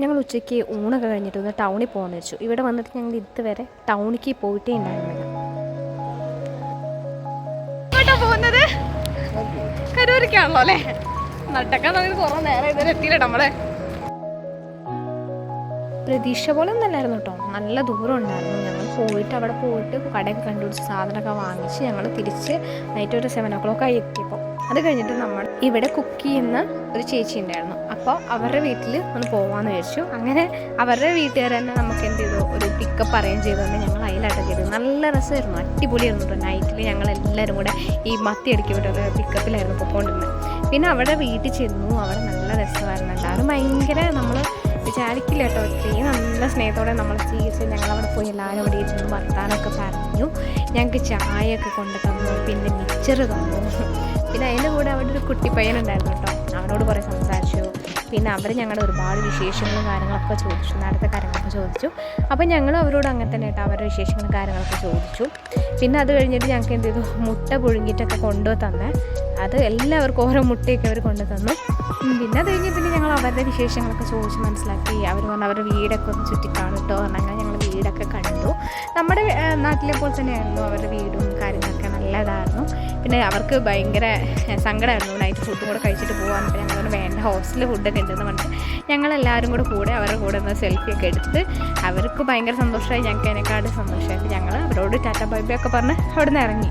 ഞങ്ങൾ ഉച്ചയ്ക്ക് ഊണൊക്കെ കഴിഞ്ഞിട്ട് ഒന്ന് ടൗണിൽ പോകാമെന്ന് വെച്ചു. ഇവിടെ വന്നിട്ട് ഞങ്ങൾ ഇതുവരെ ടൗണിലേക്ക് പോയിട്ടേ ഉണ്ടായിരുന്നില്ല പോകുന്നത്? കരൂരിക്കാണല്ലോ അല്ലേ? നട്ടക്കാൻ നമുക്ക് കുറേ നേരം ഇതുവരെ എത്തിയില്ല നമ്മളെ. പ്രതീക്ഷ പോലെ ഒന്നല്ലായിരുന്നു കേട്ടോ. നല്ല ദൂരം ഉണ്ടായിരുന്നു. ഞങ്ങൾ പോയിട്ട് അവിടെ പോയിട്ട് കടയൊക്കെ കണ്ടുപിടിച്ച് സാധനമൊക്കെ വാങ്ങിച്ച് ഞങ്ങൾ തിരിച്ച് നൈറ്റ് ഒരു സെവൻ ഓ ക്ലോക്ക് ആയി എത്തിയപ്പോൾ. അത് കഴിഞ്ഞിട്ട് നമ്മൾ ഇവിടെ കുക്ക് ചെയ്യുന്ന ഒരു ചേച്ചി ഉണ്ടായിരുന്നു. അപ്പോൾ അവരുടെ വീട്ടിൽ ഒന്ന് പോകാമെന്ന് വിചാരിച്ചു. അങ്ങനെ അവരുടെ വീട്ടുകാർ തന്നെ നമുക്ക് എന്ത് ചെയ്തു? ഒരു പിക്കപ്പ് അറേഞ്ച് ചെയ്തുകൊണ്ട് ഞങ്ങൾ അതിലടക്കി ചെയ്തു നല്ല രസമായിരുന്നു. അടിപൊളിയായിരുന്നു കേട്ടോ. നൈറ്റിൽ ഞങ്ങൾ എല്ലാവരും കൂടെ ഈ മത്തി അടിക്കി വിട്ടൊരു പിക്കപ്പിലായിരുന്നു പോയിക്കൊണ്ടിരുന്നത്. പിന്നെ അവിടെ വീട്ടിൽ ചെന്നു. അവിടെ നല്ല രസമായിരുന്നു. എല്ലാവരും ഭയങ്കര നമ്മൾ വിചാരിക്കില്ല കേട്ടോ. ഇത്രയും നല്ല സ്നേഹത്തോടെ നമ്മൾ സ്വീകരിച്ച് ഞങ്ങൾ അവിടെ പോയി എല്ലാവരും അവിടെ ഇരുന്ന് വർത്താനമൊക്കെ പറഞ്ഞു. ഞങ്ങൾക്ക് ചായയൊക്കെ കൊണ്ട് തന്നു. പിന്നെ മിക്സർ തന്നു. പിന്നെ അതിന്റെ കൂടെ അവിടെ ഒരു കുട്ടിപ്പയ്യനുണ്ടായിരുന്നു കേട്ടോ. അവനോട് കുറേ സംസാരിച്ചു. പിന്നെ അവർ ഞങ്ങളുടെ ഒരുപാട് വിശേഷങ്ങളും കാര്യങ്ങളൊക്കെ ചോദിച്ചു. നേരത്തെ കാര്യങ്ങളൊക്കെ ചോദിച്ചു. അപ്പോൾ ഞങ്ങൾ അവരോട് അങ്ങനെ തന്നെ കേട്ടോ അവരുടെ വിശേഷങ്ങളും കാര്യങ്ങളൊക്കെ ചോദിച്ചു. പിന്നെ അത് കഴിഞ്ഞിട്ട് ഞങ്ങൾക്ക് എന്ത് ചെയ്തു? മുട്ട പുഴുങ്ങിയിട്ടൊക്കെ കൊണ്ടു തന്നെ. അത് എല്ലാവർക്കും ഓരോ മുട്ടയൊക്കെ അവർ കൊണ്ടു തന്നു. പിന്നെ അത് കഴിഞ്ഞ് പിന്നെ ഞങ്ങൾ അവരുടെ വിശേഷങ്ങളൊക്കെ ചോദിച്ച് മനസ്സിലാക്കി. അവർ പറഞ്ഞു അവരുടെ വീടൊക്കെ ഒന്ന് ചുറ്റിക്കാണിട്ടോ അങ്ങനെ ഞങ്ങൾ വീടൊക്കെ കണ്ടു. നമ്മുടെ നാട്ടിലെ പോലെ തന്നെയായിരുന്നു അവരുടെ വീടും കാര്യങ്ങളൊക്കെ നല്ലതായിരുന്നു പിന്നെ അവർക്ക് ഭയങ്കര സങ്കടമായിരുന്നു. നൈറ്റ് ഫുഡും കൂടെ കഴിച്ചിട്ട് പോകാൻ അപ്പോൾ ഞങ്ങൾ വേണ്ട ഹോസ്റ്റലിൽ ഫുഡൊക്കെ ഉണ്ടെന്ന് പറഞ്ഞിട്ട് ഞങ്ങളെല്ലാവരും കൂടെ കൂടെ അവരുടെ കൂടെ ഒന്ന് സെൽഫിയൊക്കെ എടുത്ത് അവർക്ക് ഭയങ്കര സന്തോഷമായി. ഞങ്ങൾക്ക് അതിനെക്കാട് സന്തോഷമായിട്ട് ഞങ്ങൾ അവരോട് ടാറ്റ ബൈ ബൈ ഒക്കെ പറഞ്ഞ് അവിടെ നിന്ന് ഇറങ്ങി.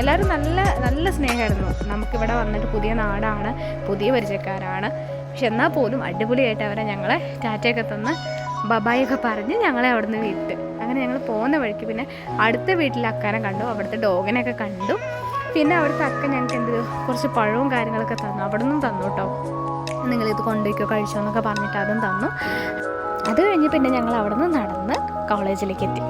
എല്ലാവരും നല്ല നല്ല സ്നേഹമായിരുന്നു. നമുക്കിവിടെ വന്നിട്ട് പുതിയ നാടാണ് പുതിയ പരിചയക്കാരാണ്. പക്ഷെ എന്നാൽ പോലും അടിപൊളിയായിട്ട് അവരെ ഞങ്ങളെ ടാറ്റയൊക്കെ തന്ന് ബബായൊക്കെ പറഞ്ഞ് ഞങ്ങളെ അവിടെ നിന്ന് വിട്ട്. അങ്ങനെ ഞങ്ങൾ പോകുന്ന വഴിക്ക് പിന്നെ അടുത്ത വീട്ടിലെ അക്കാനെ കണ്ടു അവിടുത്തെ ഡോഗിനെയൊക്കെ കണ്ടു. പിന്നെ അവിടുത്തെ അക്ക ഞങ്ങൾക്ക് എന്ത്? കുറച്ച് പഴവും കാര്യങ്ങളൊക്കെ തന്നു. അവിടെ നിന്നും തന്നു കേട്ടോ. നിങ്ങളിത് കൊണ്ടുപോയിക്കോ കഴിച്ചോ എന്നൊക്കെ പറഞ്ഞിട്ട് അതും തന്നു. അത് കഴിഞ്ഞ് പിന്നെ ഞങ്ങൾ അവിടെ നിന്ന് നടന്ന് കോളേജിലേക്ക് എത്തി.